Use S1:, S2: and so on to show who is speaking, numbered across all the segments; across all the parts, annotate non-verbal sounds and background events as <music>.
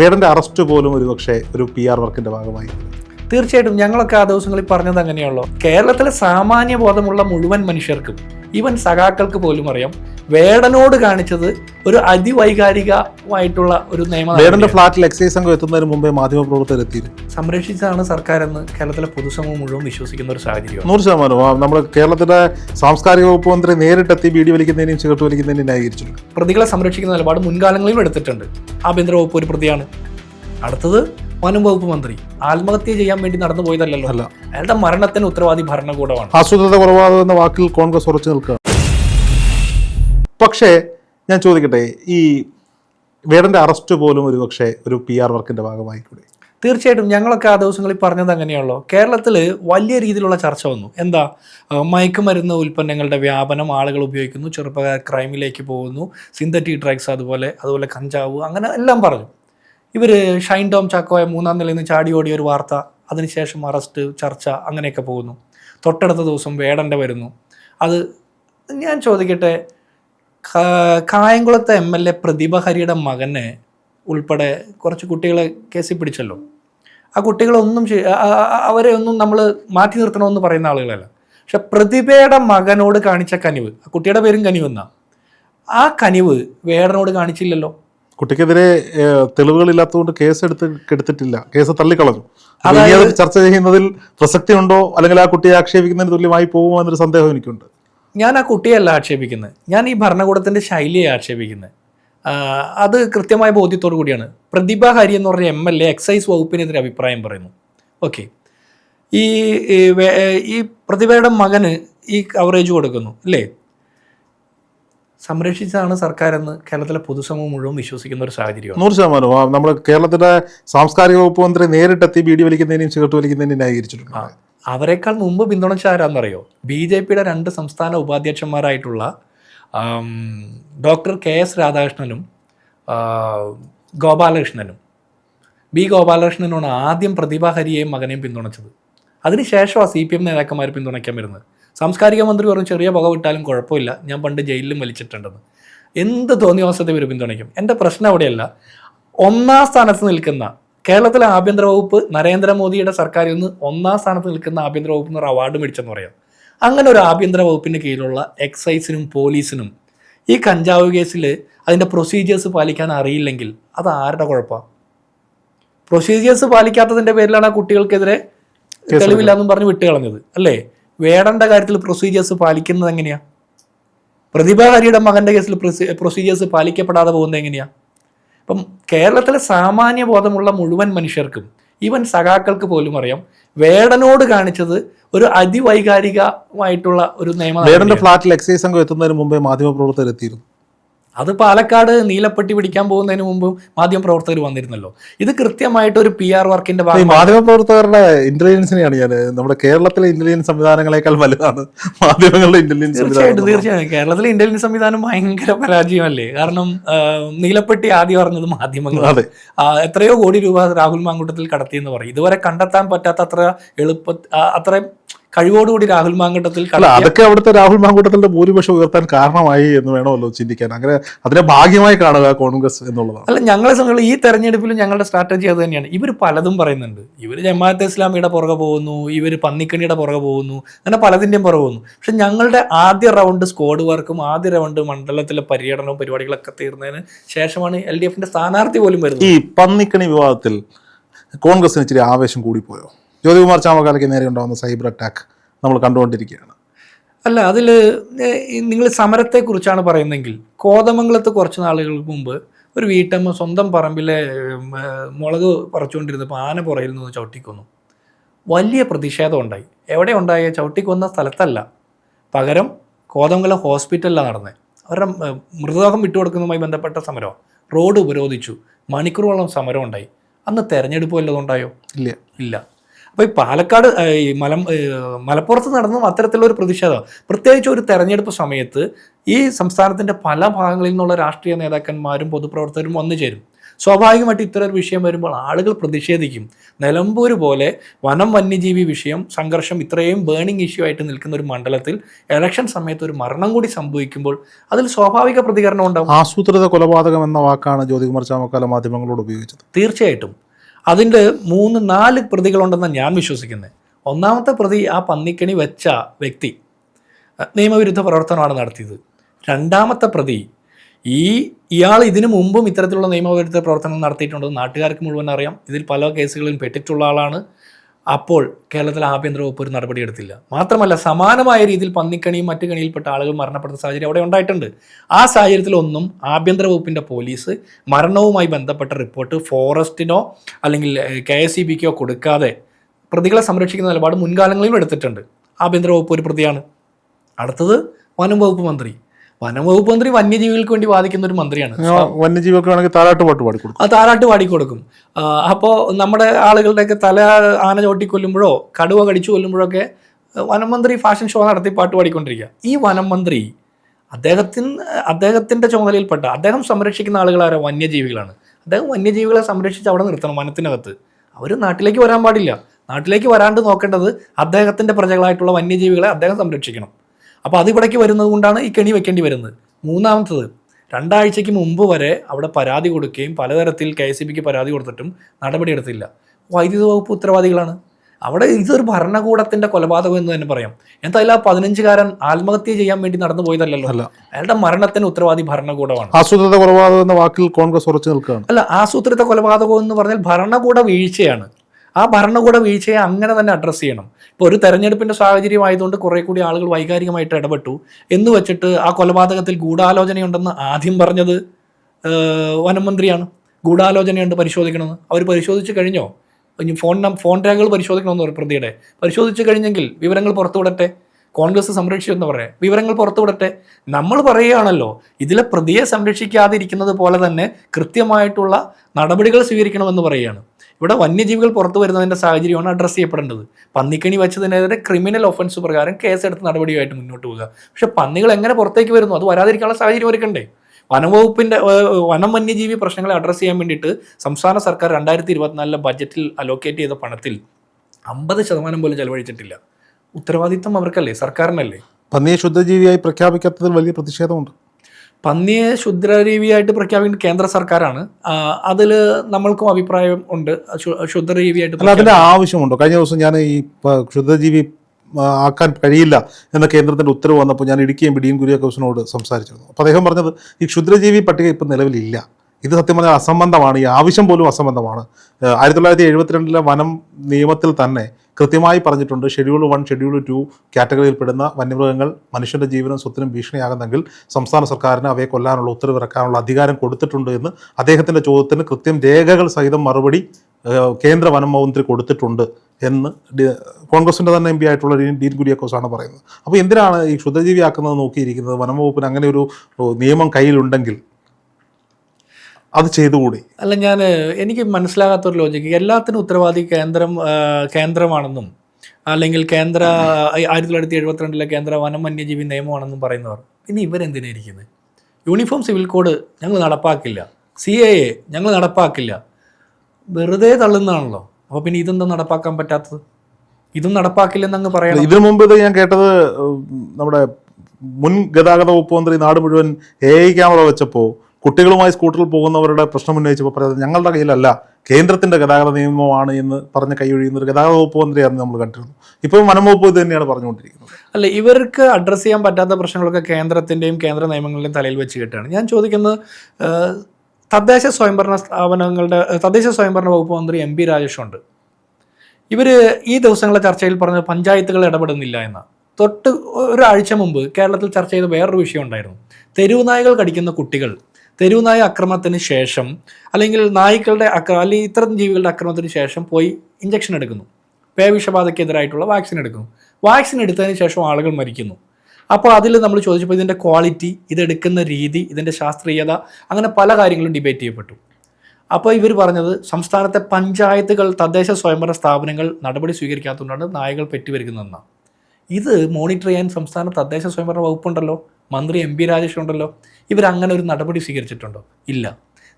S1: വേടന്റെ അറസ്റ്റ് പോലും ഒരു പക്ഷേ ഒരു പി ആർ വർക്കിന്റെ ഭാഗമായി
S2: തീർച്ചയായിട്ടും ഞങ്ങളൊക്കെ ആ ദിവസങ്ങളിൽ പറഞ്ഞത് അങ്ങനെയുള്ളൂ കേരളത്തിലെ സാമാന്യ ബോധമുള്ള മുഴുവൻ മനുഷ്യർക്കും ഈവൻ സഖാക്കൾക്ക് പോലും അറിയാം. വേടനോട് കാണിച്ചത് ഒരു അതിവൈകാരികമായിട്ടുള്ള ഒരു നിയമം
S1: വേടന്റെ ഫ്ളാറ്റിൽ എക്സൈസ് സംഘം എത്തുന്നതിന് മുമ്പേ മാധ്യമപ്രവർത്തകർ എത്തിയിരുന്നു
S2: സംരക്ഷിച്ചാണ് സർക്കാർ എന്ന് കേരളത്തിലെ പൊതുസമൂഹം മുഴുവൻ വിശ്വസിക്കുന്ന ഒരു സാഹചര്യം
S1: നൂറ് ശതമാനം നമ്മുടെ കേരളത്തിലെ സാംസ്കാരിക വകുപ്പ് മന്ത്രി നേരിട്ടെത്തി ബീഡി വലിക്കുന്നതിനെയും സിഗരറ്റ് വലിക്കുന്നതിനെയും ന്യായീകരിച്ചിട്ടുണ്ട്.
S2: പ്രതികളെ സംരക്ഷിക്കുന്ന നിലപാട് മുൻകാലങ്ങളിലും എടുത്തിട്ടുണ്ട്. ആഭ്യന്തര വകുപ്പ് ഒരു പ്രതിയാണ്. അടുത്തത് വനം വകുപ്പ് മന്ത്രി. ആത്മഹത്യ ചെയ്യാൻ വേണ്ടി നടന്നു പോയതല്ലല്ലോ.
S1: അല്ല.
S2: അയാളുടെ മരണത്തിന് ഉത്തരവാദി ഭരണകൂടമാണ്.
S1: ആസൂത്രിത കൊലപാതകം എന്ന വാക്കിൽ കോൺഗ്രസ് ഉറച്ചു നിൽക്കുക. പക്ഷേ ഞാൻ ചോദിക്കട്ടെ ഈ വേടന്റെ അറസ്റ്റ് പോലും ഒരു പക്ഷേ ഒരു പി ആർ വർക്കിന്റെ ഭാഗമായിക്കൂടെ
S2: തീർച്ചയായിട്ടും ഞങ്ങളൊക്കെ ആ ദിവസങ്ങളിൽ പറഞ്ഞത് അങ്ങനെയുള്ളൂ കേരളത്തിൽ വലിയ രീതിയിലുള്ള ചർച്ച വന്നു. എന്താ? മയക്കുമരുന്ന് ഉൽപ്പന്നങ്ങളുടെ വ്യാപനം ആളുകൾ ഉപയോഗിക്കുന്നു. ചെറുപ്പക്കാർ ക്രൈമിലേക്ക് പോകുന്നു. സിന്തറ്റിക് ഡ്രഗ്സ് അതുപോലെ അതുപോലെ കഞ്ചാവ് അങ്ങനെ എല്ലാം പറഞ്ഞു. ഇവർ ഷൈൻ ടോം ചാക്കോയ മൂന്നാം നിലയിൽ നിന്ന് ചാടി ഓടിയ ഒരു വാർത്ത അതിനുശേഷം അറസ്റ്റ് ചർച്ച അങ്ങനെയൊക്കെ പോകുന്നു. തൊട്ടടുത്ത ദിവസം വേടന്റെ വരുന്നു. അത് ഞാൻ ചോദിക്കട്ടെ കായംകുളത്തെ എം എൽ എ പ്രതിഭ ഹരിയുടെ മകനെ ഉൾപ്പെടെ കുറച്ച് കുട്ടികളെ കേസിൽ പിടിച്ചല്ലോ. ആ കുട്ടികളൊന്നും അവരെ ഒന്നും നമ്മൾ മാറ്റി നിർത്തണമെന്ന് പറയുന്ന ആളുകളല്ല. പക്ഷെ പ്രതിഭയുടെ മകനോട് കാണിച്ച കനിവ് ആ കുട്ടിയുടെ പേരും കനിവ് എന്നാ. ആ കനിവ് വേടനോട് കാണിച്ചില്ലല്ലോ.
S1: കുട്ടിക്കെതിരെ തെളിവുകളില്ലാത്തതുകൊണ്ട് കേസ് എടുത്ത് എടുത്തിട്ടില്ല കേസ് തള്ളിക്കളഞ്ഞു.
S2: അതായത്
S1: ചർച്ച ചെയ്യുന്നതിൽ പ്രസക്തി ഉണ്ടോ അല്ലെങ്കിൽ ആ കുട്ടിയെ ആക്ഷേപിക്കുന്നതിന് തുല്യമായി പോകുമോ എന്നൊരു സന്ദേഹം എനിക്കുണ്ട്.
S2: ഞാൻ ആ കുട്ടിയല്ല ആക്ഷേപിക്കുന്നത്. ഞാൻ ഈ ഭരണകൂടത്തിന്റെ ശൈലിയെ ആക്ഷേപിക്കുന്നത്. അത് കൃത്യമായ ബോധ്യത്തോടു കൂടിയാണ്. പ്രതിഭ ഹരി എന്ന് പറഞ്ഞ എം എൽ എ എക്സൈസ് വകുപ്പിനെതിരെ അഭിപ്രായം പറയുന്നു. ഓക്കെ. ഈ ഈ പ്രതിഭയുടെ മകന് ഈ കവറേജ് കൊടുക്കുന്നു അല്ലേ? സംരക്ഷിച്ചാണ് സർക്കാർ എന്ന് കേരളത്തിലെ പൊതുസമൂഹം മുഴുവൻ വിശ്വസിക്കുന്ന ഒരു സാഹചര്യമാണ്.
S1: നൂറ് ശതമാനം നമ്മൾ കേരളത്തിലെ സാംസ്കാരിക വകുപ്പ് മന്ത്രി നേരിട്ടെത്തി ബീഡി വലിക്കുന്നതിനെയും സിഗരറ്റ് വലിക്കുന്നതിനെയും ന്യായീകരിച്ചിട്ടുണ്ട്.
S2: അവരെക്കാൾ മുമ്പ് പിന്തുണച്ച ആരാന്നറിയോ? ബി ജെ പിയുടെ രണ്ട് സംസ്ഥാന ഉപാധ്യക്ഷന്മാരായിട്ടുള്ള ഡോക്ടർ കെ എസ് രാധാകൃഷ്ണനും ഗോപാലകൃഷ്ണനും. ബി ഗോപാലകൃഷ്ണനാണ് ആദ്യം പ്രതിഭാഹരിയെയും മകനെയും പിന്തുണച്ചത്. അതിനുശേഷമാണ് സി പി എം നേതാക്കന്മാർ പിന്തുണയ്ക്കാൻ വരുന്നത്. സാംസ്കാരിക മന്ത്രി പറഞ്ഞു ചെറിയ പുക വിട്ടാലും കുഴപ്പമില്ല. ഞാൻ പണ്ട് ജയിലിലും വലിച്ചിട്ടുണ്ടെന്ന്. എന്ത് തോന്നിയ അവസ്ഥത്തെ ഇവർ പിന്തുണയ്ക്കും എന്റെ പ്രശ്നം അവിടെയല്ല. ഒന്നാം സ്ഥാനത്ത് നിൽക്കുന്ന കേരളത്തിലെ ആഭ്യന്തര വകുപ്പ് നരേന്ദ്രമോദിയുടെ സർക്കാരിൽ നിന്ന് ഒന്നാം സ്ഥാനത്ത് നിൽക്കുന്ന ആഭ്യന്തര വകുപ്പ് എന്നൊരു അവാർഡ് മേടിച്ചെന്ന് പറയാം. അങ്ങനെ ഒരു ആഭ്യന്തര വകുപ്പിന് കീഴിലുള്ള എക്സൈസിനും പോലീസിനും ഈ കഞ്ചാവ് കേസിൽ അതിന്റെ പ്രൊസീജിയേഴ്സ് പാലിക്കാൻ അറിയില്ലെങ്കിൽ അത് ആരുടെ കുഴപ്പമാണ് പ്രൊസീജിയേഴ്സ് പാലിക്കാത്തതിന്റെ പേരിലാണ് ആ കുട്ടികൾക്കെതിരെ തെളിവില്ലാന്നും പറഞ്ഞ് വിട്ടുകളഞ്ഞത് അല്ലേ? വേടന്റെ കാര്യത്തിൽ പ്രൊസീജിയേഴ്സ് പാലിക്കുന്നത് എങ്ങനെയാ? പ്രതിഭാഹരിയുടെ മകന്റെ കേസിൽ പ്രൊസീജിയേഴ്സ് പാലിക്കപ്പെടാതെ പോകുന്നത് എങ്ങനെയാ? അപ്പം കേരളത്തിലെ സാമാന്യ ബോധമുള്ള മുഴുവൻ മനുഷ്യർക്കും ഈവൻ സഖാക്കൾക്ക് പോലും അറിയാം വേടനോട് കാണിച്ചത് ഒരു അതിവൈകാരികമായിട്ടുള്ള ഒരു നിയമം
S1: വേടന്റെ ഫ്ലാറ്റിൽ എക്സൈസ് സംഘം എത്തുന്നതിന് മുമ്പേ മാധ്യമപ്രവർത്തകർ എത്തിയിരുന്നു.
S2: അത് പാലക്കാട് നീലപ്പെട്ടി പിടിക്കാൻ പോകുന്നതിന് മുമ്പ് മാധ്യമ പ്രവർത്തകർ വന്നിരുന്നല്ലോ. ഇത് കൃത്യമായിട്ട് ഒരു പി ആർ വർക്കിന്റെ
S1: മാധ്യമപ്രവർത്തകരുടെ ഇന്റലിജൻസിനെയാണ് ഞാൻ നമ്മുടെ കേരളത്തിലെ ഇന്റലിജൻസ് സംവിധാനങ്ങളെക്കാൾ വലുതാണ് <laughs> മാധ്യമങ്ങളുടെ ഇന്റലിജൻസ്
S2: തീർച്ചയായിട്ടും
S1: തീർച്ചയായിട്ടും
S2: തീർച്ചയായും. കേരളത്തിലെ ഇന്റലിജൻസ് സംവിധാനം ഭയങ്കര പരാജയമല്ലേ? കാരണം നീലപ്പെട്ടി ആദ്യം പറഞ്ഞത്
S1: മാധ്യമങ്ങളാണ്.
S2: എത്രയോ കോടി രൂപ രാഹുൽ മാങ്കൂട്ടത്തിൽ കടത്തിയെന്ന് പറയും. ഇതുവരെ കണ്ടെത്താൻ പറ്റാത്ത അത്ര എളുപ്പ അത്രയും അത്ര കഴിവോടുകൂടി രാഹുൽ മാങ്കൂട്ടത്തിൽ
S1: അതൊക്കെ അവിടുത്തെ രാഹുൽ മാങ്കൂട്ടത്തിന്റെ ഭൂരിപക്ഷം ഉയർത്താൻ കാരണമായി എന്ന് വേണമല്ലോ ചിന്തിക്കാൻ. അങ്ങനെ അതിനെ ഭാഗ്യമായി കാണുക കോൺഗ്രസ് എന്നുള്ളതാണ്.
S2: അല്ല ഞങ്ങളെ സംബന്ധിച്ച് ഈ തെരഞ്ഞെടുപ്പിൽ ഞങ്ങളുടെ സ്ട്രാറ്റജി അത് തന്നെയാണ്. ഇവർ പലതും പറയുന്നുണ്ട്. ഇവർ ജമാഅത്തെ ഇസ്ലാമിയുടെ പുറകെ പോകുന്നു ഇവർ പന്നിക്കണിയുടെ പുറകെ പോകുന്നു അങ്ങനെ പലതിന്റെയും പുറകെ പോകുന്നു. പക്ഷെ ഞങ്ങളുടെ ആദ്യ റൗണ്ട് സ്ക്വാഡ് വർക്കും ആദ്യ റൗണ്ട് മണ്ഡലത്തിലെ പര്യടനവും പരിപാടികളൊക്കെ തീർന്നതിന് ശേഷമാണ് എൽ ഡി എഫിന്റെ സ്ഥാനാർത്ഥി പോലും വരുന്നത്.
S1: ഈ പന്നിക്കണി വിവാദത്തിൽ കോൺഗ്രസിന് ഇച്ചിരി ആവേശം കൂടിപ്പോയോ? ജ്യോതികുമാർ ചാമക്കാലയ്ക്ക് നേരെ ഉണ്ടാകുന്ന സൈബർ അറ്റാക്ക് നമ്മൾ കണ്ടുകൊണ്ടിരിക്കുകയാണ്.
S2: അല്ല അതിൽ നിങ്ങൾ സമരത്തെക്കുറിച്ചാണ് പറയുന്നതെങ്കിൽ കോതമംഗലത്ത് കുറച്ച് നാളുകൾക്ക് മുമ്പ് ഒരു വീട്ടമ്മ സ്വന്തം പറമ്പിലെ മുളക് പറിച്ചുകൊണ്ടിരുന്നപ്പോൾ ആന പുറയിൽ നിന്ന് ചവിട്ടിക്കൊന്നു. വലിയ പ്രതിഷേധം ഉണ്ടായി. എവിടെ ഉണ്ടായ? ചവിട്ടിക്കൊന്ന സ്ഥലത്തല്ല. പകരം കോതമംഗലം ഹോസ്പിറ്റലിലാണ് നടന്നത് അവരുടെ മൃതദേഹം വിട്ടുകൊടുക്കുന്നതുമായി ബന്ധപ്പെട്ട സമരം? റോഡ് ഉപരോധിച്ചു. മണിക്കൂറോളം സമരം ഉണ്ടായി അന്ന് തെരഞ്ഞെടുപ്പ് വല്ലതും ഉണ്ടായോ?
S1: ഇല്ല.
S2: ഇല്ല. അപ്പോൾ ഈ പാലക്കാട് ഈ മലം മലപ്പുറത്ത് നടന്ന അത്തരത്തിലുള്ള ഒരു പ്രതിഷേധം പ്രത്യേകിച്ച് ഒരു തെരഞ്ഞെടുപ്പ് സമയത്ത് ഈ സംസ്ഥാനത്തിന്റെ പല ഭാഗങ്ങളിൽ നിന്നുള്ള രാഷ്ട്രീയ നേതാക്കന്മാരും പൊതുപ്രവർത്തകരും വന്നു ചേരും. സ്വാഭാവികമായിട്ട് ഇത്തരം ഒരു വിഷയം വരുമ്പോൾ ആളുകൾ പ്രതിഷേധിക്കും. നിലമ്പൂർ പോലെ വനം വന്യജീവി വിഷയം സംഘർഷം ഇത്രയും ബേണിംഗ് ഇഷ്യൂ ആയിട്ട് നിൽക്കുന്ന ഒരു മണ്ഡലത്തിൽ ഇലക്ഷൻ സമയത്ത് ഒരു മരണം കൂടി സംഭവിക്കുമ്പോൾ അതിൽ സ്വാഭാവിക പ്രതികരണം ഉണ്ടാവും.
S1: ആസൂത്രിത കൊലപാതകം എന്ന വാക്കാണ് ജ്യോതികുമാർ ചാമക്കാല മാധ്യമങ്ങളോട് ഉപയോഗിച്ചത്.
S2: തീർച്ചയായിട്ടും. അതിന്റെ മൂന്ന് നാല് പ്രതികളുണ്ടെന്നാണ് ഞാൻ വിശ്വസിക്കുന്നത്. ഒന്നാമത്തെ പ്രതി ആ പന്നിക്കണി വെച്ച വ്യക്തി നിയമവിരുദ്ധ പ്രവർത്തനമാണ് നടത്തിയത്. രണ്ടാമത്തെ പ്രതി ഈ ഇയാൾ ഇതിനു മുമ്പും ഇത്തരത്തിലുള്ള നിയമവിരുദ്ധ പ്രവർത്തനം നടത്തിയിട്ടുണ്ടെന്ന് നാട്ടുകാർക്ക് മുഴുവൻ അറിയാം. ഇതിൽ പല കേസുകളിലും പെട്ടിട്ടുള്ള ആളാണ്. അപ്പോൾ കേരളത്തിൽ ആഭ്യന്തര വകുപ്പ് ഒരു നടപടിയെടുത്തില്ല മാത്രമല്ല സമാനമായ രീതിയിൽ പന്നിക്കണിയും മറ്റു കണിയിൽപ്പെട്ട ആളുകൾ മരണപ്പെടുന്ന സാഹചര്യം അവിടെ ഉണ്ടായിട്ടുണ്ട്. ആ സാഹചര്യത്തിലൊന്നും ആഭ്യന്തര വകുപ്പിന്റെ പോലീസ് മരണവുമായി ബന്ധപ്പെട്ട റിപ്പോർട്ട് ഫോറസ്റ്റിനോ അല്ലെങ്കിൽ കെ എസ് ഇ ബിക്കോ കൊടുക്കാതെ പ്രതികളെ സംരക്ഷിക്കുന്ന നിലപാട് മുൻകാലങ്ങളിലും എടുത്തിട്ടുണ്ട്. ആഭ്യന്തര വകുപ്പ് ഒരു പ്രതിയാണ്. അടുത്തത് വനം വകുപ്പ് മന്ത്രി. വനം വകുപ്പ് മന്ത്രി വന്യജീവികൾക്ക് വേണ്ടി വാദിക്കുന്ന ഒരു മന്ത്രിയാണ്
S1: വന്യജീവികൾക്ക് വേണമെങ്കിൽ താരാട്ട് പാട്ട് പാടിക്കൊടുക്കും
S2: ആ താരാട്ട് പാടിക്കൊടുക്കും അപ്പോൾ നമ്മുടെ ആളുകളുടെയൊക്കെ തല ആന ചോട്ടി കൊല്ലുമ്പോഴോ കടുവ കടിച്ചു കൊല്ലുമ്പോഴോ ഒക്കെ വനം മന്ത്രി ഫാഷൻ ഷോ നടത്തി പാട്ട് പാടിക്കൊണ്ടിരിക്കുക. ഈ വനം മന്ത്രി അദ്ദേഹത്തിന് അദ്ദേഹത്തിന്റെ ചുമതലയിൽപ്പെട്ട അദ്ദേഹം സംരക്ഷിക്കുന്ന ആളുകളാരോ വന്യജീവികളാണ്. അദ്ദേഹം വന്യജീവികളെ സംരക്ഷിച്ച് അവിടെ നിർത്തണം വനത്തിനകത്ത്. അവർ നാട്ടിലേക്ക് വരാൻ പാടില്ല. നാട്ടിലേക്ക് വരാണ്ട് നോക്കേണ്ടത് അദ്ദേഹത്തിന്റെ പ്രജകളായിട്ടുള്ള വന്യജീവികളെ അദ്ദേഹം സംരക്ഷിക്കണം. അപ്പോൾ അത് ഇവിടേക്ക് വരുന്നത് കൊണ്ടാണ് ഈ കെണി വെക്കേണ്ടി വരുന്നത്. മൂന്നാമത്തത് രണ്ടാഴ്ചയ്ക്ക് മുമ്പ് വരെ അവിടെ പരാതി കൊടുക്കുകയും പലതരത്തിൽ കെ എസ് ബിക്ക് പരാതി കൊടുത്തിട്ടും നടപടിയെടുത്തില്ല വൈദ്യുതി വകുപ്പ് ഉത്തരവാദികളാണ്. അവിടെ ഇതൊരു ഭരണകൂടത്തിന്റെ കൊലപാതകം എന്ന് തന്നെ പറയാം. എന്തായാലും ആ പതിനഞ്ചുകാരൻ ആത്മഹത്യ ചെയ്യാൻ വേണ്ടി നടന്നു പോയതല്ലല്ലോ.
S1: അല്ല.
S2: അയാളുടെ മരണത്തിന് ഉത്തരവാദി ഭരണകൂടമാണ്.
S1: ആസൂത്രിത കൊലപാതകം എന്ന വാക്കിൽ കോൺഗ്രസ് ഉറച്ചു നിൽക്കുകയാണ്.
S2: അല്ല ആസൂത്രിത കൊലപാതകം എന്ന് പറഞ്ഞാൽ ഭരണകൂട വീഴ്ചയാണ്. ആ ഭരണകൂട വീഴ്ചയെ അങ്ങനെ തന്നെ അഡ്രസ്സ് ചെയ്യണം. ഇപ്പോൾ ഒരു തെരഞ്ഞെടുപ്പിന്റെ സാഹചര്യമായതുകൊണ്ട് കുറെ കൂടി ആളുകൾ വൈകാരികമായിട്ട് ഇടപെട്ടു. എന്ന് വെച്ചിട്ട് ആ കൊലപാതകത്തിൽ ഗൂഢാലോചനയുണ്ടെന്ന് ആദ്യം പറഞ്ഞത് വനമന്ത്രിയാണ്. വനം മന്ത്രിയാണ് ഗൂഢാലോചനയുണ്ട് പരിശോധിക്കണമെന്ന്. അവർ പരിശോധിച്ച് കഴിഞ്ഞോ? ഇനി ഫോൺ ഫോൺ രേഖകൾ പരിശോധിക്കണമെന്ന് പറയും പ്രതിയുടെ. പരിശോധിച്ച് കഴിഞ്ഞെങ്കിൽ വിവരങ്ങൾ പുറത്തുവിടട്ടെ. കോൺഗ്രസ് സംരക്ഷിച്ചു എന്ന് പറയാം. വിവരങ്ങൾ പുറത്തുവിടട്ടെ. നമ്മൾ പറയുകയാണല്ലോ ഇതിലെ പ്രതിയെ സംരക്ഷിക്കാതിരിക്കുന്നത് പോലെ തന്നെ കൃത്യമായിട്ടുള്ള നടപടികൾ സ്വീകരിക്കണമെന്ന് പറയുകയാണ്. ഇവിടെ വന്യജീവികൾ പുറത്തു വരുന്നതിന്റെ സാഹചര്യമാണ് അഡ്രസ്സ് ചെയ്യപ്പെടേണ്ടത്. പന്നിക്കണി വെച്ചതിനെതിരെ ക്രിമിനൽ ഒഫൻസ് പ്രകാരം കേസെടുത്ത് നടപടിയുമായിട്ട് മുന്നോട്ട് പോവുക. പക്ഷേ പന്നികൾ എങ്ങനെ പുറത്തേക്ക് വരുന്നു? അത് വരാതിരിക്കാനുള്ള സാഹചര്യം ഒരുക്കണ്ടേ? വനംവകുപ്പിന്റെ വനം വന്യജീവി പ്രശ്നങ്ങളെ അഡ്രസ്സ് ചെയ്യാൻ വേണ്ടിയിട്ട് സംസ്ഥാന സർക്കാർ രണ്ടായിരത്തി ഇരുപത്തിനാലിലെ ബജറ്റിൽ അലോക്കേറ്റ് ചെയ്ത പണത്തിൽ അമ്പത് ശതമാനം പോലും ചെലവഴിച്ചിട്ടില്ല. ഉത്തരവാദിത്തം അവർക്കല്ലേ? സർക്കാരിനല്ലേ?
S1: പന്നിയെ ശുദ്ധജീവിയായി പ്രഖ്യാപിക്കാത്തതിൽ വലിയ പ്രതിഷേധമുണ്ട്.
S2: പന്നിയെ ശുദ്രജീവിയായിട്ട് പ്രഖ്യാപിക്കുന്ന കേന്ദ്ര സർക്കാരാണ്. അതിൽ നമ്മൾക്കും അഭിപ്രായം ഉണ്ട്. ശു- ശുദ്രജീവിയായിട്ട്
S1: അല്ല അതിന്റെ ആവശ്യമുണ്ടോ? കഴിഞ്ഞ ദിവസം ഞാൻ ഈ ശുദ്ധജീവി ആക്കാൻ കഴിയില്ല എന്ന കേന്ദ്രത്തിന്റെ ഉത്തരവ് വന്നപ്പോൾ ഞാൻ ഇടുക്കിയും പിടിയും കുര്യാക്കോസിനോട് സംസാരിച്ചിരുന്നു. അപ്പോൾ അദ്ദേഹം പറഞ്ഞത് ഈ ക്ഷുദ്രജീവി പട്ടിക ഇപ്പം നിലവിലില്ല. ഇത് സത്യം പറഞ്ഞാൽ അസംബന്ധമാണ്. ഈ ആവശ്യം പോലും അസംബന്ധമാണ്. ആയിരത്തി തൊള്ളായിരത്തി എഴുപത്തിരണ്ടിലെ വനം നിയമത്തിൽ തന്നെ കൃത്യമായി പറഞ്ഞിട്ടുണ്ട് ഷെഡ്യൂൾ വൺ ഷെഡ്യൂൾ ടു കാറ്റഗറിയിൽപ്പെടുന്ന വന്യമൃഗങ്ങൾ മനുഷ്യന്റെ ജീവനും സ്വത്തിനും ഭീഷണിയാകുന്നെങ്കിൽ സംസ്ഥാന സർക്കാരിന് അവയെ കൊല്ലാനുള്ള ഉത്തരവിറക്കാനുള്ള അധികാരം കൊടുത്തിട്ടുണ്ട് എന്ന് അദ്ദേഹത്തിന്റെ ചോദ്യത്തിന് കൃത്യം രേഖകൾ സഹിതം മറുപടി കേന്ദ്ര വനം മന്ത്രി കൊടുത്തിട്ടുണ്ട് എന്ന് കോൺഗ്രസിന്റെ തന്നെ എം പി ആയിട്ടുള്ള ഡീൻ ഡീൻ കുര്യാക്കോസ് ആണ് പറയുന്നത്. അപ്പോൾ എന്തിനാണ് ഈ ക്ഷുദ്രജീവിയാക്കുന്നത് നോക്കിയിരിക്കുന്നത്? വനം വകുപ്പിന് അങ്ങനെ ഒരു നിയമം കയ്യിലുണ്ടെങ്കിൽ അത് ചെയ്തുകൂടി?
S2: അല്ല ഞാൻ എനിക്ക് മനസ്സിലാകാത്തൊരു ലോജിക്ക് എല്ലാത്തിനും ഉത്തരവാദി കേന്ദ്രം കേന്ദ്രമാണെന്നും അല്ലെങ്കിൽ കേന്ദ്ര ആയിരത്തി തൊള്ളായിരത്തി എഴുപത്തിരണ്ടിലെ കേന്ദ്ര വനം വന്യജീവി നിയമമാണെന്നും പറയുന്നവർ. ഇനി ഇവരെന്തിനായിരിക്കുന്നത് യൂണിഫോം സിവിൽ കോഡ് ഞങ്ങൾ നടപ്പാക്കില്ല. സി എ എ ഞങ്ങൾ നടപ്പാക്കില്ല. വെറുതെ തള്ളുന്നതാണല്ലോ. അപ്പോൾ പിന്നെ ഇതെന്താ നടപ്പാക്കാൻ പറ്റാത്തത്? ഇതും നടപ്പാക്കില്ലെന്ന് അങ്ങ് പറയണം.
S1: ഇതിനു മുമ്പ് ഇത് ഞാൻ കേട്ടത് നമ്മുടെ മുൻ ഗതാഗത വകുപ്പ് മന്ത്രി നാട് മുഴുവൻ എ ഐ ക്യാമറ വെച്ചപ്പോൾ കുട്ടികളുമായി സ്കൂട്ടറിൽ പോകുന്നവരുടെ പ്രശ്നം ഉന്നയിച്ചപ്പോൾ പറയുന്നത് ഞങ്ങളുടെ കയ്യിലല്ല കേന്ദ്രത്തിന്റെ ഗതാഗത നിയമമാണ് എന്ന് പറഞ്ഞ് കൈയൊഴിയുന്ന ഒരു ഗതാഗത വകുപ്പ് മന്ത്രിയായിരുന്നു നമ്മൾ കണ്ടിരുന്നു ഇപ്പോൾ വനം വകുപ്പ് ഇത് തന്നെയാണ് പറഞ്ഞുകൊണ്ടിരിക്കുന്നത്.
S2: അല്ല ഇവർക്ക് അഡ്രസ്സ് ചെയ്യാൻ പറ്റാത്ത പ്രശ്നങ്ങളൊക്കെ കേന്ദ്രത്തിന്റെയും കേന്ദ്ര നിയമങ്ങളുടെയും തലയിൽ വെച്ച് കിട്ടുകയാണ് ഞാൻ ചോദിക്കുന്നത് തദ്ദേശ സ്വയംഭരണ സ്ഥാപനങ്ങളുടെ തദ്ദേശ സ്വയംഭരണ വകുപ്പ് മന്ത്രി എം പി രാജേഷുണ്ട് ഇവർ ഈ ദിവസങ്ങളെ ചർച്ചയിൽ പറഞ്ഞ പഞ്ചായത്തുകൾ ഇടപെടുന്നില്ല എന്ന. തൊട്ട് ഒരാഴ്ച മുമ്പ് കേരളത്തിൽ ചർച്ച ചെയ്ത വേറൊരു വിഷയം ഉണ്ടായിരുന്നു. തെരുവുനായകൾ കടിക്കുന്ന കുട്ടികൾ തെരുവ് നായ അക്രമത്തിന് ശേഷം അല്ലെങ്കിൽ നായ്ക്കളുടെ അക്ര അല്ലെങ്കിൽ ഇത്തരം ജീവികളുടെ അക്രമത്തിന് ശേഷം പോയി ഇഞ്ചക്ഷൻ എടുക്കുന്നു. പേവിഷബാധയ്ക്കെതിരായിട്ടുള്ള വാക്സിൻ എടുക്കുന്നു. വാക്സിൻ എടുത്തതിന് ശേഷം ആളുകൾ മരിക്കുന്നു. അപ്പോൾ അതിൽ നമ്മൾ ചോദിച്ചപ്പോൾ ഇതിന്റെ ക്വാളിറ്റി ഇതെടുക്കുന്ന രീതി ഇതിന്റെ ശാസ്ത്രീയത അങ്ങനെ പല കാര്യങ്ങളും ഡിബേറ്റ് ചെയ്യപ്പെട്ടു. അപ്പോൾ ഇവർ പറഞ്ഞത് സംസ്ഥാനത്തെ പഞ്ചായത്തുകൾ തദ്ദേശ സ്വയംഭരണ സ്ഥാപനങ്ങൾ നടപടി സ്വീകരിക്കാത്തതുകൊണ്ടാണ് നായകൾ പെറ്റുവരുന്നതെന്നാണ്. ഇത് മോണിറ്റർ ചെയ്യാൻ സംസ്ഥാന തദ്ദേശ സ്വയംഭരണ വകുപ്പുണ്ടല്ലോ. മന്ത്രി എം പി രാജേഷ് ഉണ്ടല്ലോ. ഇവരങ്ങനെ ഒരു നടപടി സ്വീകരിച്ചിട്ടുണ്ടോ? ഇല്ല.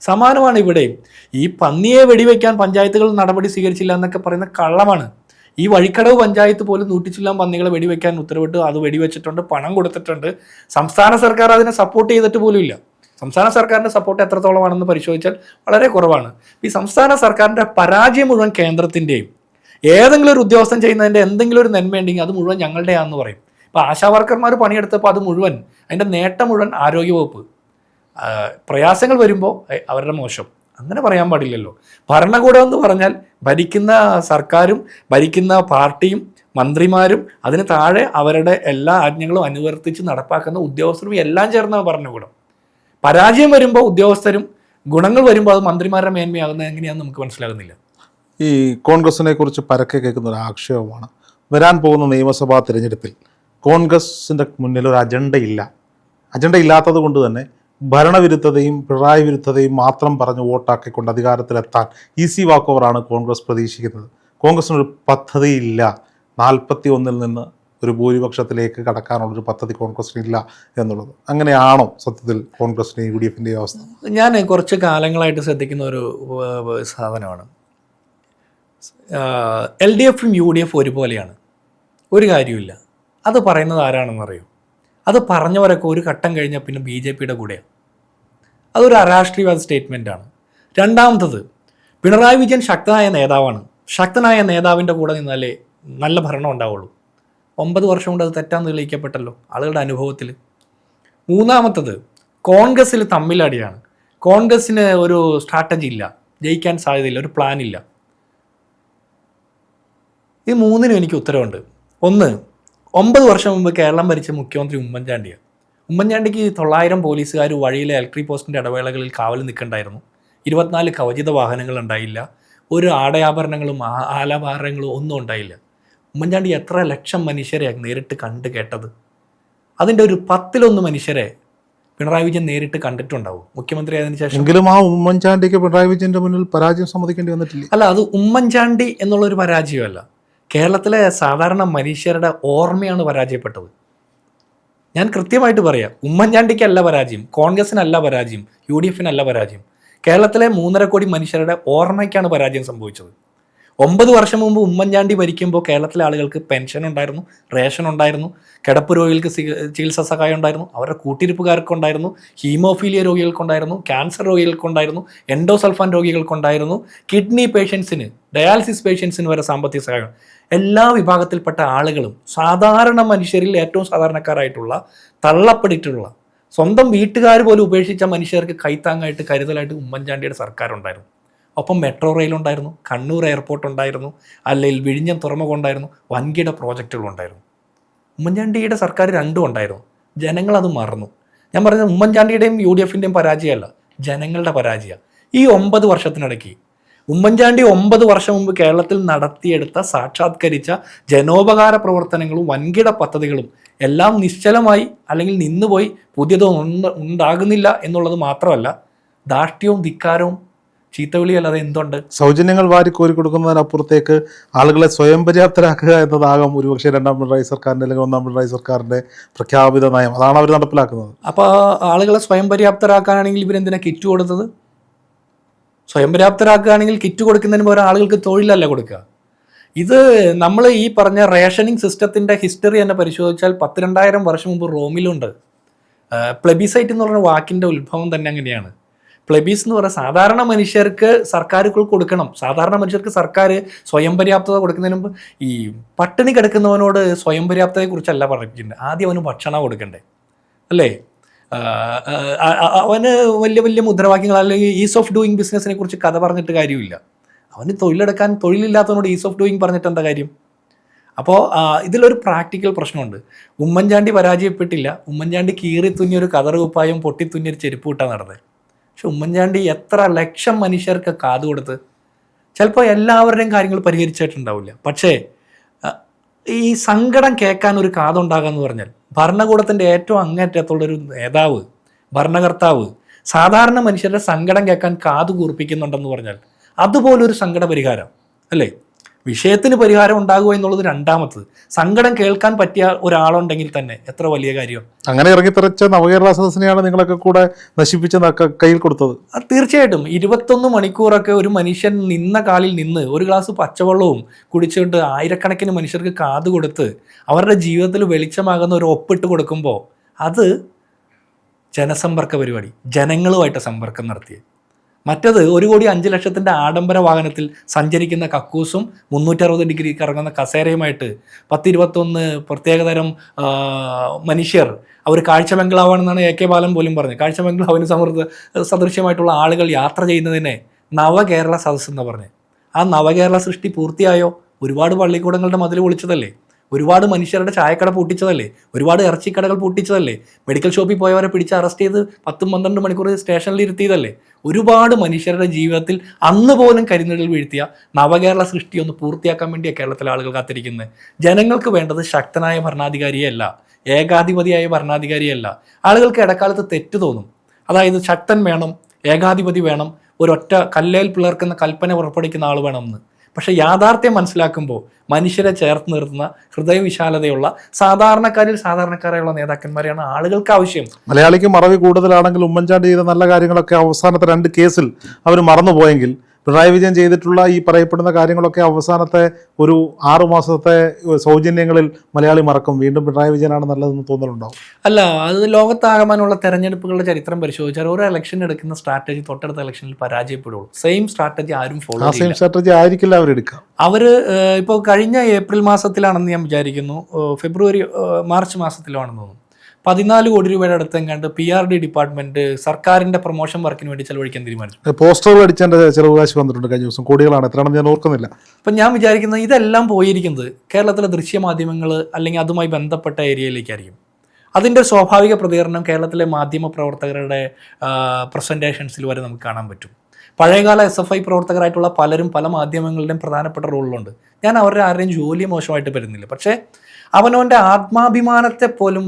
S2: സമാനമാണ് ഇവിടെയും ഈ പന്നിയെ വെടിവെക്കാൻ പഞ്ചായത്തുകൾ നടപടി സ്വീകരിച്ചില്ല എന്നൊക്കെ പറയുന്ന കള്ളമാണ്. ഈ വഴിക്കടവ് പഞ്ചായത്ത് പോലും നൂറ്റിച്ചില്ലാൻ പന്നികളെ വെടിവെക്കാൻ ഉത്തരവിട്ട്. അത് വെടിവെച്ചിട്ടുണ്ട് പണം കൊടുത്തിട്ടുണ്ട്. സംസ്ഥാന സർക്കാർ അതിനെ സപ്പോർട്ട് ചെയ്തിട്ട് പോലും ഇല്ല. സംസ്ഥാന സർക്കാരിന്റെ സപ്പോർട്ട് എത്രത്തോളമാണെന്ന് പരിശോധിച്ചാൽ വളരെ കുറവാണ്. ഈ സംസ്ഥാന സർക്കാരിന്റെ പരാജയം മുഴുവൻ കേന്ദ്രത്തിന്റെയും. ഏതെങ്കിലും ഒരു ഉദ്യോഗസ്ഥൻ ചെയ്യുന്നതിന്റെ എന്തെങ്കിലും ഒരു നന്മയുണ്ടെങ്കിൽ അത് മുഴുവൻ ഞങ്ങളുടെയാണെന്ന് പറയും. ഇപ്പൊ ആശാ വർക്കർമാർ പണിയെടുത്തപ്പോൾ അത് മുഴുവൻ അതിന്റെ നേട്ടം മുഴുവൻ ആരോഗ്യവകുപ്പ്. പ്രയാസങ്ങൾ വരുമ്പോൾ അവരുടെ മോശം. അങ്ങനെ പറയാൻ പാടില്ലല്ലോ. ഭരണകൂടം എന്ന് പറഞ്ഞാൽ ഭരിക്കുന്ന സർക്കാരും ഭരിക്കുന്ന പാർട്ടിയും മന്ത്രിമാരും അതിന് താഴെ അവരുടെ എല്ലാ ആജ്ഞകളും അനുവർത്തിച്ച് നടപ്പാക്കുന്ന ഉദ്യോഗസ്ഥരും എല്ലാം ചേർന്ന ഭരണകൂടം. പരാജയം വരുമ്പോൾ ഉദ്യോഗസ്ഥരും ഗുണങ്ങൾ വരുമ്പോൾ അത് മന്ത്രിമാരുടെ മേന്മയാകുന്നത് എങ്ങനെയാണെന്ന് നമുക്ക് മനസ്സിലാകുന്നില്ല.
S1: ഈ കോൺഗ്രസിനെ കുറിച്ച് പരക്കെ കേൾക്കുന്ന ഒരു ആക്ഷേപമാണ്. വരാൻ പോകുന്ന നിയമസഭാ തിരഞ്ഞെടുപ്പിൽ കോൺഗ്രസിന്റെ മുന്നിൽ ഒരു അജണ്ടയില്ല അജണ്ട ഇല്ലാത്തത് കൊണ്ട് തന്നെ ഭരണവിരുദ്ധതയും പിണറായി വിരുദ്ധതയും മാത്രം പറഞ്ഞ് വോട്ടാക്കിക്കൊണ്ട് അധികാരത്തിലെത്താൻ ഈസി വാക്ക് ഓവറാണ് കോൺഗ്രസ് പ്രതീക്ഷിക്കുന്നത്. കോൺഗ്രസിനൊരു പദ്ധതിയില്ല നാൽപ്പത്തി ഒന്നിൽ നിന്ന് ഒരു ഭൂരിപക്ഷത്തിലേക്ക് കടക്കാനുള്ളൊരു പദ്ധതി കോൺഗ്രസിനില്ല എന്നുള്ളത്. അങ്ങനെയാണോ സത്യത്തിൽ കോൺഗ്രസിന്റെ യു ഡി എഫിന്റെ അവസ്ഥ?
S2: ഞാൻ കുറച്ച് കാലങ്ങളായിട്ട് ശ്രദ്ധിക്കുന്ന ഒരു സാധനമാണ്. എൽ ഡി എഫും യു ഡി എഫും ഒരുപോലെയാണ്. ഒരു കാര്യമില്ല അത് പറയുന്നത് ആരാണെന്ന് ആരാണെന്നറിയോ അത് പറഞ്ഞവരൊക്കെ ഒരു ഘട്ടം കഴിഞ്ഞാൽ പിന്നെ ബി ജെ പിയുടെ കൂടെയാണ് അതൊരു അരാഷ്ട്രീയവാദ സ്റ്റേറ്റ്മെന്റാണ് രണ്ടാമത്തത് പിണറായി വിജയൻ ശക്തനായ നേതാവാണ്. ശക്തനായ നേതാവിന്റെ കൂടെ നിന്നാലേ നല്ല ഭരണം ഉണ്ടാവുള്ളൂ. ഒമ്പത് വർഷം കൊണ്ട് അത് തെറ്റാന്ന് തെളിയിക്കപ്പെട്ടല്ലോ ആളുകളുടെ അനുഭവത്തിൽ മൂന്നാമത്തത് കോൺഗ്രസ്സിൽ തമ്മിലടിയാണ്. കോൺഗ്രസ്സിന് ഒരു സ്ട്രാറ്റജി ഇല്ല. ജയിക്കാൻ സാധ്യതയില്ല ഒരു പ്ലാൻ ഇല്ല. ഈ മൂന്നിനും എനിക്ക് ഉത്തരവുണ്ട്. ഒന്ന് ഒമ്പത് വർഷം മുമ്പ് കേരളം ഭരിച്ച മുഖ്യമന്ത്രി ഉമ്മൻചാണ്ടിയാണ്. ഉമ്മൻചാണ്ടിക്ക് തൊള്ളായിരം പോലീസുകാർ വഴിയിലെ ഇലക്ട്രിക് പോസ്റ്റിന്റെ ഇടവേളകളിൽ കാവൽ നിൽക്കണ്ടായിരുന്നു. ഇരുപത്തിനാല് കവചിത വാഹനങ്ങൾ ഉണ്ടായില്ല. ഒരു ആടയാഭരണങ്ങളും ആലാഭരണങ്ങളും ആലാഭാരങ്ങളും ഒന്നും ഉണ്ടായില്ല. ഉമ്മൻചാണ്ടി എത്ര ലക്ഷം മനുഷ്യരെ നേരിട്ട് കണ്ട് കേട്ടത്? അതിന്റെ ഒരു പത്തിലൊന്ന് മനുഷ്യരെ പിണറായി വിജയൻ നേരിട്ട് കണ്ടിട്ടുണ്ടാവും. മുഖ്യമന്ത്രി ആയതിനു ശേഷം
S1: എങ്കിലും ആ ഉമ്മൻചാണ്ടിക്ക് പിണറായി വിജയന്റെ മുന്നിൽ പരാജയം സമ്മതിക്കേണ്ടി വന്നിട്ടില്ല.
S2: അല്ല അത് ഉമ്മൻചാണ്ടി എന്നുള്ളൊരു പരാജയമല്ല. കേരളത്തിലെ സാധാരണ മനുഷ്യരുടെ ഓർമ്മയാണ് പരാജയപ്പെട്ടത്. ഞാൻ കൃത്യമായിട്ട് പറയാം ഉമ്മൻചാണ്ടിക്കല്ല പരാജയം കോൺഗ്രസിനല്ല പരാജയം യു ഡി എഫിനല്ല പരാജയം. കേരളത്തിലെ മൂന്നര കോടി മനുഷ്യരുടെ ഓർമ്മയ്ക്കാണ് പരാജയം സംഭവിച്ചത്. ഒമ്പത് വർഷം മുമ്പ് ഉമ്മൻചാണ്ടി ഭരിക്കുമ്പോൾ കേരളത്തിലെ ആളുകൾക്ക് പെൻഷൻ ഉണ്ടായിരുന്നു റേഷൻ ഉണ്ടായിരുന്നു കിടപ്പ് രോഗികൾക്ക് ചികിത്സാ സഹായം ഉണ്ടായിരുന്നു അവരുടെ കൂട്ടിരിപ്പുകാർക്കുണ്ടായിരുന്നു ഹീമോഫീലിയ രോഗികൾക്കുണ്ടായിരുന്നു ക്യാൻസർ രോഗികൾക്കുണ്ടായിരുന്നു എൻഡോസൾഫാൻ രോഗികൾക്കുണ്ടായിരുന്നു കിഡ്നി പേഷ്യൻസിന് ഡയാലിസിസ് പേഷ്യൻസിന് വരെ സാമ്പത്തിക സഹായം. എല്ലാ വിഭാഗത്തിൽപ്പെട്ട ആളുകളും സാധാരണ മനുഷ്യരിൽ ഏറ്റവും സാധാരണക്കാരായിട്ടുള്ള തള്ളപ്പെട്ടിട്ടുള്ള സ്വന്തം വീട്ടുകാർ പോലും ഉപേക്ഷിച്ച മനുഷ്യർക്ക് കൈത്താങ്ങായിട്ട് കരുതലായിട്ട് ഉമ്മൻചാണ്ടിയുടെ സർക്കാർ ഉണ്ടായിരുന്നു ഒപ്പം മെട്രോ റെയിൽ ഉണ്ടായിരുന്നു കണ്ണൂർ എയർപോർട്ട് ഉണ്ടായിരുന്നു അല്ലെങ്കിൽ വിഴിഞ്ഞം തുറമുഖം ഉണ്ടായിരുന്നു വൻകിട പ്രോജക്റ്റുകൾ ഉണ്ടായിരുന്നു. ഉമ്മൻചാണ്ടിയുടെ സർക്കാർ രണ്ടും ഉണ്ടായിരുന്നു. ജനങ്ങളത് മറന്നു. ഞാൻ പറഞ്ഞത് ഉമ്മൻചാണ്ടിയുടെയും യു ഡി എഫിന്റെയും പരാജയമല്ല ജനങ്ങളുടെ പരാജയമാണ്. ഈ ഒമ്പത് വർഷത്തിനിടയ്ക്ക് ഉമ്മൻചാണ്ടി ഒമ്പത് വർഷം മുമ്പ് കേരളത്തിൽ നടത്തിയെടുത്ത സാക്ഷാത്കരിച്ച ജനോപകാര പ്രവർത്തനങ്ങളും വൻകിട പദ്ധതികളും എല്ലാം നിശ്ചലമായി അല്ലെങ്കിൽ നിന്നുപോയി പുതിയതൊന്നും ഉണ്ടാകുന്നില്ല എന്നുള്ളത് മാത്രമല്ല ധാർഷ്ട്യവും ധിക്കാരവും ചീത്തവിളി അല്ലാതെ എന്തുണ്ട്?
S1: സൗജന്യങ്ങൾ വാരി കോരി കൊടുക്കുന്നതിനപ്പുറത്തേക്ക് ആളുകളെ സ്വയം പര്യാപ്തരാക്കുക എന്നതാകാം ഒരുപക്ഷെ രണ്ടാം പിണറായി സർക്കാരിന്റെ അല്ലെങ്കിൽ ഒന്നാം പിണറായി സർക്കാരിന്റെ പ്രഖ്യാപിത നയം. അതാണ് അവർ നടപ്പിലാക്കുന്നത്.
S2: അപ്പോൾ ആളുകളെ സ്വയം പര്യാപ്തരാക്കാനാണെങ്കിൽ ഇവരെന്തിനാ കിറ്റ് കൊടുത്തത്? സ്വയം പര്യാപ്തരാക്കുകയാണെങ്കിൽ കിറ്റ് കൊടുക്കുന്നതിന് പകരം ആളുകൾക്ക് തൊഴിലല്ല കൊടുക്കുക. ഇത് നമ്മൾ ഈ പറഞ്ഞ റേഷനിങ് സിസ്റ്റത്തിന്റെ ഹിസ്റ്ററി തന്നെ പരിശോധിച്ചാൽ പത്ത് രണ്ടായിരം വർഷം മുമ്പ് റോമിലുണ്ട്. പ്ലെബിസൈറ്റ് എന്ന് പറഞ്ഞ വാക്കിന്റെ ഉത്ഭവം തന്നെ അങ്ങനെയാണ്. പ്ലെബീസ് എന്ന് പറയുന്ന സാധാരണ മനുഷ്യർക്ക് സർക്കാരുകൾ കൊടുക്കണം. സാധാരണ മനുഷ്യർക്ക് സർക്കാർ സ്വയം പര്യാപ്തത കൊടുക്കുന്നതിന് മുമ്പ് ഈ പട്ടിണി കിടക്കുന്നവനോട് സ്വയം പര്യാപ്തതയെക്കുറിച്ചല്ല പറഞ്ഞിട്ടുണ്ട് ആദ്യം അവന് ഭക്ഷണം കൊടുക്കണ്ടേ? അല്ലേ? അവന് വലിയ വലിയ മുദ്രാവാക്യങ്ങൾ അല്ലെങ്കിൽ ഈസ് ഓഫ് ഡൂയിങ് ബിസിനസ്സിനെ കുറിച്ച് കഥ പറഞ്ഞിട്ട് കാര്യമില്ല. അവന് തൊഴിലെടുക്കാൻ തൊഴിലില്ലാത്തവനോട് ഈസ് ഓഫ് ഡൂയിങ് പറഞ്ഞിട്ട് എന്താ കാര്യം? അപ്പോൾ ഇതിലൊരു പ്രാക്ടിക്കൽ പ്രശ്നമുണ്ട്. ഉമ്മൻചാണ്ടി പരാജയപ്പെട്ടില്ല. ഉമ്മൻചാണ്ടി കീറി തുന്നിയൊരു പൊട്ടിത്തുന്നിയൊരു പൊട്ടി തുന്നിയൊരു ചെരുപ്പ് കൂട്ടാൻ നടന്നത് പക്ഷെ ഉമ്മൻചാണ്ടി എത്ര ലക്ഷം മനുഷ്യർക്ക് കാത് കൊടുത്ത് ചിലപ്പോൾ എല്ലാവരുടെയും കാര്യങ്ങൾ പരിഹരിച്ചിട്ടുണ്ടാവില്ല. പക്ഷേ ഈ സങ്കടം കേൾക്കാൻ ഒരു കാതുണ്ടാകാന്ന് പറഞ്ഞാൽ ഭരണകൂടത്തിന്റെ ഏറ്റവും അങ്ങേറ്റത്തുള്ളൊരു നേതാവ് ഭരണകർത്താവ് സാധാരണ മനുഷ്യരുടെ സങ്കടം കേൾക്കാൻ കാതു കൂർപ്പിക്കുന്നുണ്ടെന്ന് പറഞ്ഞാൽ അതുപോലൊരു സങ്കട പരിഹാരം അല്ലേ? വിഷയത്തിന് പരിഹാരം ഉണ്ടാകുക എന്നുള്ളത് രണ്ടാമത്തത്. സങ്കടം കേൾക്കാൻ പറ്റിയ ഒരാളുണ്ടെങ്കിൽ തന്നെ എത്ര വലിയ കാര്യം.
S1: അങ്ങനെ ഇറങ്ങിത്തിറച്ച നവകേരള സദസ്സിനെയാണ് നിങ്ങളൊക്കെ കൂടെ നശിപ്പിച്ച കയ്യിൽ കൊടുത്തത്.
S2: തീർച്ചയായിട്ടും. ഇരുപത്തൊന്ന് മണിക്കൂറൊക്കെ ഒരു മനുഷ്യൻ നിന്ന കാലിൽ നിന്ന് ഒരു ഗ്ലാസ് പച്ചവെള്ളവും കുടിച്ചുകൊണ്ട് ആയിരക്കണക്കിന് മനുഷ്യർക്ക് കാത് കൊടുത്ത് അവരുടെ ജീവിതത്തിൽ വെളിച്ചമാകുന്ന ഒരു ഒപ്പിട്ട് കൊടുക്കുമ്പോൾ അത് ജനസമ്പർക്ക പരിപാടി. ജനങ്ങളുമായിട്ട് സമ്പർക്കം നടത്തി മറ്റത് ഒരു കോടി അഞ്ച് ലക്ഷത്തിന്റെ ആഡംബര വാഹനത്തിൽ സഞ്ചരിക്കുന്ന കക്കൂസും മുന്നൂറ്ററുപത് ഡിഗ്രി കറങ്ങുന്ന കസേരയുമായിട്ട് പത്തിരുപത്തൊന്ന് പ്രത്യേകതരം മനുഷ്യർ അവർ കാഴ്ച ബംഗ്ലാവാണെന്നാണ് എ കെ ബാലൻ പോലും പറഞ്ഞത്. കാഴ്ച ബംഗ്ലാവിന് സമൃദ്ധ സദൃശ്യമായിട്ടുള്ള ആളുകൾ യാത്ര ചെയ്യുന്നതിനെ നവകേരള സദസ്സ് എന്ന് പറഞ്ഞ്. ആ നവകേരള സൃഷ്ടി പൂർത്തിയായോ? ഒരുപാട് പള്ളിക്കൂടങ്ങളുടെ മതിൽ പൊളിച്ചതല്ലേ? ഒരുപാട് മനുഷ്യരുടെ ചായക്കട പൂട്ടിച്ചതല്ലേ? ഒരുപാട് ഇറച്ചിക്കടകൾ പൂട്ടിച്ചതല്ലേ? മെഡിക്കൽ ഷോപ്പിൽ പോയവരെ പിടിച്ച് അറസ്റ്റ് ചെയ്ത് പത്തും പന്ത്രണ്ട് മണിക്കൂർ സ്റ്റേഷനിൽ ഇരുത്തിയതല്ലേ? ഒരുപാട് മനുഷ്യരുടെ ജീവിതത്തിൽ അന്ന് പോലും കരിനിഴൽ വീഴ്ത്തിയ നവകേരള സൃഷ്ടി ഒന്ന് പൂർത്തിയാക്കാൻ വേണ്ടിയാണ് കേരളത്തിലെ ആളുകൾ കാത്തിരിക്കുന്നത് ജനങ്ങൾക്ക് വേണ്ടത് ശക്തനായ ഭരണാധികാരിയല്ല ഏകാധിപതിയായ ഭരണാധികാരിയല്ല. ആളുകൾക്ക് ഇടക്കാലത്ത് തെറ്റ് തോന്നും. അതായത് ശക്തൻ വേണം ഏകാധിപതി വേണം ഒരൊറ്റ കല്ലേൽ പിളർക്കുന്ന കൽപ്പന പുറപ്പെടുവിക്കുന്ന ആൾ വേണമെന്ന് പക്ഷെ യാഥാർത്ഥ്യം മനസ്സിലാക്കുമ്പോൾ മനുഷ്യരെ ചേർത്ത് നിർത്തുന്ന ഹൃദയവിശാലതയുള്ള സാധാരണക്കാരിൽ സാധാരണക്കാരായുള്ള നേതാക്കന്മാരെയാണ് ആളുകൾക്ക് ആവശ്യം.
S1: മലയാളിക്ക് മറവി കൂടുതലാണെങ്കിൽ ഉമ്മൻചാണ്ടി ചെയ്ത നല്ല കാര്യങ്ങളൊക്കെ അവസാനത്തെ രണ്ട് കേസിൽ അവർ മറന്നുപോയെങ്കിൽ പിണറായി വിജയൻ ചെയ്തിട്ടുള്ള ഈ പറയപ്പെടുന്ന കാര്യങ്ങളൊക്കെ അവസാനത്തെ ഒരു ആറു മാസത്തെ സൗജന്യങ്ങളിൽ മലയാളി മറക്കും. വീണ്ടും പിണറായി വിജയനാണ് നല്ലതെന്ന് തോന്നലുണ്ടാവും.
S2: അല്ല അത് ലോകത്താകമാനുള്ള തെരഞ്ഞെടുപ്പുകളുടെ ചരിത്രം പരിശോധിച്ചാൽ ഓരോ ഇലക്ഷൻ എടുക്കുന്ന സ്ട്രാറ്റജി തൊട്ടടുത്ത ഇലക്ഷനിൽ പരാജയപ്പെടുള്ളൂ. സെയിം സ്ട്രാറ്റജി ആരും ഫോളോ
S1: ആ സെയിം സ്ട്രാറ്റജി ആയിരിക്കില്ല അവരെടുക്കുക
S2: അവർ ഇപ്പോൾ കഴിഞ്ഞ ഏപ്രിൽ മാസത്തിലാണെന്ന് ഞാൻ വിചാരിക്കുന്നു. ഫെബ്രുവരി മാർച്ച് മാസത്തിലാണെന്ന് തോന്നുന്നു. പതിനാല് കോടി രൂപയുടെ അടുത്തെങ്ങാണ്ട് പി ആർ ഡി ഡിപ്പാർട്ട്മെന്റ് സർക്കാരിന്റെ പ്രൊമോഷൻ വർക്കിന് വേണ്ടി ചെലവഴിക്കാൻ തീരുമാനിച്ചു.
S1: പോസ്റ്ററുകൾ അടിച്ചതിന്റെ ചെലവ് കാശ് വന്നിട്ടുണ്ട് കഴിഞ്ഞ ദിവസം. കോടികളാണ്. എത്രയാണെന്ന് ഞാൻ ഓർക്കുന്നില്ല.
S2: അപ്പം ഞാൻ വിചാരിക്കുന്നത് ഇതെല്ലാം പോയിരിക്കുന്നത് കേരളത്തിലെ ദൃശ്യമാധ്യമങ്ങൾ അല്ലെങ്കിൽ അതുമായി ബന്ധപ്പെട്ട ഏരിയയിലേക്കായിരിക്കും. അതിന്റെ സ്വാഭാവിക പ്രതികരണം കേരളത്തിലെ മാധ്യമ പ്രവർത്തകരുടെ പ്രസന്റേഷൻസിൽ വരെ നമുക്ക് കാണാൻ പറ്റും. പഴയകാല എസ് എഫ് ഐ പ്രവർത്തകരായിട്ടുള്ള പലരും പല മാധ്യമങ്ങളുടെയും പ്രധാനപ്പെട്ട റോളിലുണ്ട്. ഞാൻ അവരുടെ ആരുടെയും ജോലി മോശമായിട്ട് വരുന്നില്ല. പക്ഷേ അവനവന്റെ ആത്മാഭിമാനത്തെ പോലും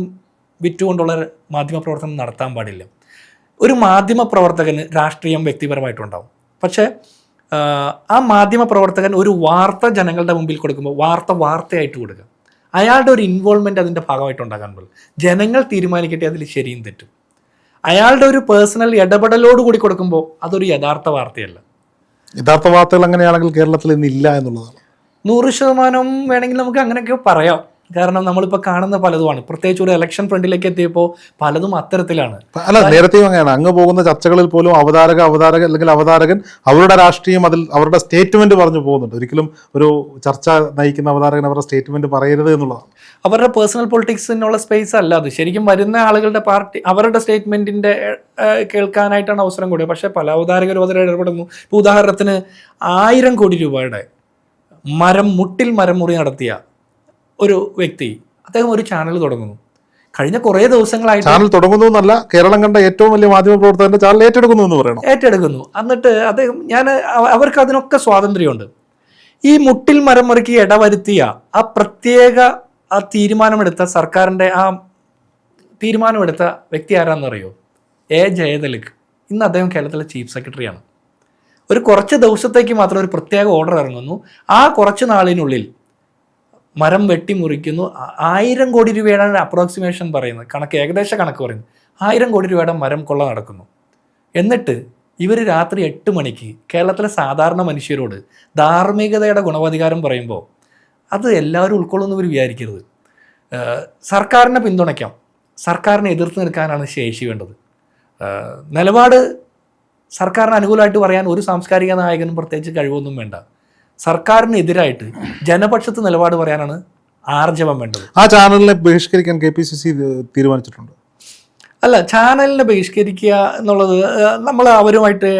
S2: വിറ്റുകൊണ്ടുള്ള മാധ്യമ പ്രവർത്തനം നടത്താൻ പാടില്ല. ഒരു മാധ്യമ പ്രവർത്തകന് രാഷ്ട്രീയം വ്യക്തിപരമായിട്ടുണ്ടാവും. പക്ഷേ ആ മാധ്യമ പ്രവർത്തകൻ ഒരു വാർത്ത ജനങ്ങളുടെ മുമ്പിൽ കൊടുക്കുമ്പോൾ വാർത്ത വാർത്തയായിട്ട് കൊടുക്കുക. അയാളുടെ ഒരു ഇൻവോൾവ്മെന്റ് അതിന്റെ ഭാഗമായിട്ട് ഉണ്ടാകാൻ പാടില്ല. ജനങ്ങൾ തീരുമാനിക്കട്ടെ അതിൽ ശരിയും തെറ്റും. അയാളുടെ ഒരു പേഴ്സണൽ ഇടപെടലോട് കൂടി കൊടുക്കുമ്പോൾ അതൊരു യഥാർത്ഥ വാർത്തയല്ല.
S1: യഥാർത്ഥ വാർത്തകൾ അങ്ങനെയാണെങ്കിൽ കേരളത്തിൽ ഇന്നില്ല എന്നുള്ളതാണ്.
S2: നൂറ് ശതമാനം വേണമെങ്കിൽ നമുക്ക് അങ്ങനെയൊക്കെ പറയാം. കാരണം നമ്മളിപ്പോൾ കാണുന്ന പലതുമാണ്. പ്രത്യേകിച്ച് ഒരു ഇലക്ഷൻ ഫ്രണ്ടിലേക്ക് എത്തിയപ്പോൾ പലതും അത്തരത്തിലാണ്.
S1: അല്ല നേരത്തെയും അങ്ങനെയാണ്. അങ്ങ് പോകുന്ന ചർച്ചകളിൽ പോലും അവതാരക അവതാരക അല്ലെങ്കിൽ അവതാരകൻ അവരുടെ രാഷ്ട്രീയം അതിൽ അവരുടെ സ്റ്റേറ്റ്മെന്റ് പറഞ്ഞു പോകുന്നുണ്ട്. ഒരിക്കലും ഒരു ചർച്ച നയിക്കുന്ന അവതാരകൻ അവരുടെ സ്റ്റേറ്റ്മെന്റ് പറയരുത് എന്നുള്ളതാണ്.
S2: അവരുടെ പേഴ്സണൽ പൊളിറ്റിക്സിനുള്ള സ്പേസ് അല്ല അത്. ശരിക്കും വരുന്ന ആളുകളുടെ പാർട്ടി അവരുടെ സ്റ്റേറ്റ്മെന്റിന്റെ കേൾക്കാനായിട്ടാണ് അവസരം കൂടിയത്. പക്ഷേ പല അവതാരകരും അതിൽ ഇടപെടുന്നു. ഇപ്പോൾ ഉദാഹരണത്തിന് ആയിരം കോടി രൂപയുടെ മരം മുട്ടിൽ മരം മുറി നടത്തിയ ഒരു വ്യക്തി അദ്ദേഹം ഒരു ചാനൽ തുടങ്ങുന്നു. കഴിഞ്ഞ കുറേ ദിവസങ്ങളായിട്ട്
S1: ചാനൽ തുടങ്ങുന്നു എന്നല്ല കേരളം കണ്ട ഏറ്റവും വലിയ മാധ്യമ പ്രവർത്തകന്റെ ചാനൽ ഏറ്റെടുക്കുന്നു എന്ന് പറയണം.
S2: ഏറ്റെടുക്കുന്നു. എന്നിട്ട് അദ്ദേഹം ഞാൻ അവർക്ക് അതിനൊക്കെ സ്വാതന്ത്ര്യമുണ്ട്. ഈ മുട്ടിൽ മരം മുറുക്കി ഇടവരുത്തിയ ആ പ്രത്യേക ആ തീരുമാനമെടുത്ത സർക്കാരിന്റെ ആ തീരുമാനമെടുത്ത വ്യക്തി ആരാന്നറിയോ? എ. ജയതിലക് ഇന്ന് അദ്ദേഹം കേരളത്തിലെ ചീഫ് സെക്രട്ടറിയാണ് ഒരു കുറച്ച് ദിവസത്തേക്ക് മാത്രം ഒരു പ്രത്യേക ഓർഡർ ഇറങ്ങുന്നു. ആ കുറച്ച് നാളിനുള്ളിൽ മരം വെട്ടിമുറിക്കുന്നു ആയിരം കോടി രൂപയാണ് അപ്രോക്സിമേഷൻ പറയുന്നത്. കണക്ക് ഏകദേശ കണക്ക് പറയുന്നു. ആയിരം കോടി രൂപയുടെ മരം കൊള്ള നടക്കുന്നു. എന്നിട്ട് ഇവർ രാത്രി എട്ട് മണിക്ക് കേരളത്തിലെ സാധാരണ മനുഷ്യരോട് ധാർമ്മികതയുടെ ഗുണവധികാരം പറയുമ്പോൾ അത് എല്ലാവരും ഉൾക്കൊള്ളുന്ന ഒരു വിചാരിക്കരുത്. സർക്കാരിനെ പിന്തുണയ്ക്കാം. സർക്കാരിനെ എതിർത്ത് നിൽക്കാനാണ് ശേഷി വേണ്ടത്. നിലപാട് സർക്കാരിന് അനുകൂലമായിട്ട് പറയാൻ ഒരു സാംസ്കാരിക നായകനും പ്രത്യേകിച്ച് കഴിവൊന്നും വേണ്ട. സർക്കാരിനെതിരായിട്ട് ജനപക്ഷത്ത് നിലപാട് പറയാനാണ് ആർജവം വേണ്ടത്.
S1: ആ ചാനലിനെ ബഹിഷ്കരിക്കാൻ കെ പി സി സി തീരുമാനിച്ചിട്ടുണ്ട്.
S2: അല്ല ചാനലിനെ ബഹിഷ്കരിക്കുക എന്നുള്ളത് നമ്മൾ അവരുമായിട്ട്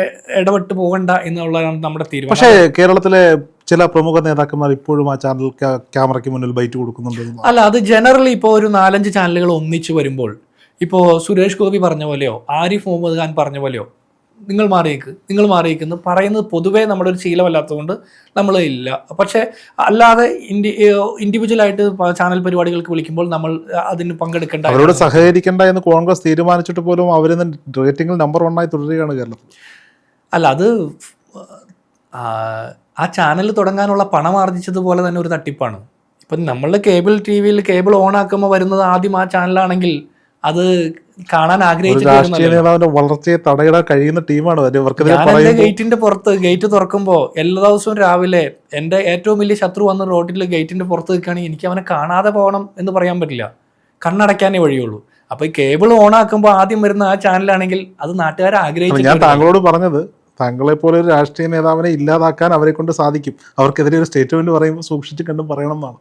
S2: ഇടപെട്ട് പോകണ്ട എന്നുള്ളതാണ് നമ്മുടെ തീരുമാനം.
S1: പക്ഷേ കേരളത്തിലെ ചില പ്രമുഖ നേതാക്കന്മാർ ഇപ്പോഴും ആ ചാനൽ ക്യാമറയ്ക്ക് മുന്നിൽ ബൈറ്റ് കൊടുക്കുന്നുണ്ട്
S2: അല്ല അത് ജനറലി ഇപ്പോൾ ഒരു നാലഞ്ച് ചാനലുകൾ ഒന്നിച്ചു വരുമ്പോൾ ഇപ്പോൾ സുരേഷ് ഗോപി പറഞ്ഞ പോലെയോ ആരിഫ് മുഹമ്മദ് ഖാൻ പറഞ്ഞ പോലെയോ നിങ്ങൾ മാറിയേക്ക് നിങ്ങൾ മാറിയേക്കെന്ന് പറയുന്നത് പൊതുവേ നമ്മുടെ ഒരു ശീലമല്ലാത്തതുകൊണ്ട് നമ്മൾ ഇല്ല. പക്ഷേ അല്ലാതെ ഇൻഡി ഇൻഡിവിജ്വലായിട്ട് ചാനൽ പരിപാടികൾക്ക് വിളിക്കുമ്പോൾ നമ്മൾ അതിന് പങ്കെടുക്കേണ്ട
S1: അവരോട് സഹകരിക്കേണ്ട എന്ന് കോൺഗ്രസ് തീരുമാനിച്ചിട്ട് പോലും അവരിന്ന് റേറ്റിംഗിൽ നമ്പർ വണ്ണായി തുടരുകയാണ് കേരളത്തിൽ
S2: അല്ല അത് ആ, ആ ചാനൽ തുടങ്ങാനുള്ള പണം ആർജിച്ചതുപോലെ തന്നെ ഒരു തട്ടിപ്പാണ്. ഇപ്പം നമ്മളുടെ കേബിൾ ടി വിയിൽ കേബിൾ ഓൺ ആക്കുമ്പോൾ വരുന്നത് ആദ്യം ആ ചാനലാണെങ്കിൽ അത് കാണാൻ ആഗ്രഹിച്ചിട്ട്.
S1: നേതാവിന്റെ വളർച്ചയെ തടയിടാൻ കഴിയുന്ന ടീമാണ് ഇവർക്കെതിരെ
S2: ഗേറ്റിന്റെ പുറത്ത് ഗേറ്റ് തുറക്കുമ്പോൾ എല്ലാ ദിവസവും രാവിലെ എന്റെ ഏറ്റവും വലിയ ശത്രു വന്ന റോഡിൽ ഗേറ്റിന്റെ പുറത്ത് നിൽക്കുകയാണെങ്കിൽ എനിക്ക് അവനെ കാണാതെ പോകണം എന്ന് പറയാൻ പറ്റില്ല. കണ്ണടയ്ക്കാനേ വഴിയുള്ളൂ. അപ്പൊ ഈ കേബിൾ ഓൺ ആക്കുമ്പോൾ ആദ്യം വരുന്ന ആ ചാനലാണെങ്കിൽ അത് നാട്ടുകാരെ ആഗ്രഹിച്ചു
S1: ഞാൻ. താങ്കളോട് പറഞ്ഞത് താങ്കളെ പോലെ ഒരു രാഷ്ട്രീയ നേതാവിനെ ഇല്ലാതാക്കാൻ അവരെ കൊണ്ട് സാധിക്കും. അവർക്കെതിരെ ഒരു സ്റ്റേറ്റ്മെന്റ് പറയുമ്പോൾ സൂക്ഷിച്ചു കണ്ടും പറയണം എന്നാണ്.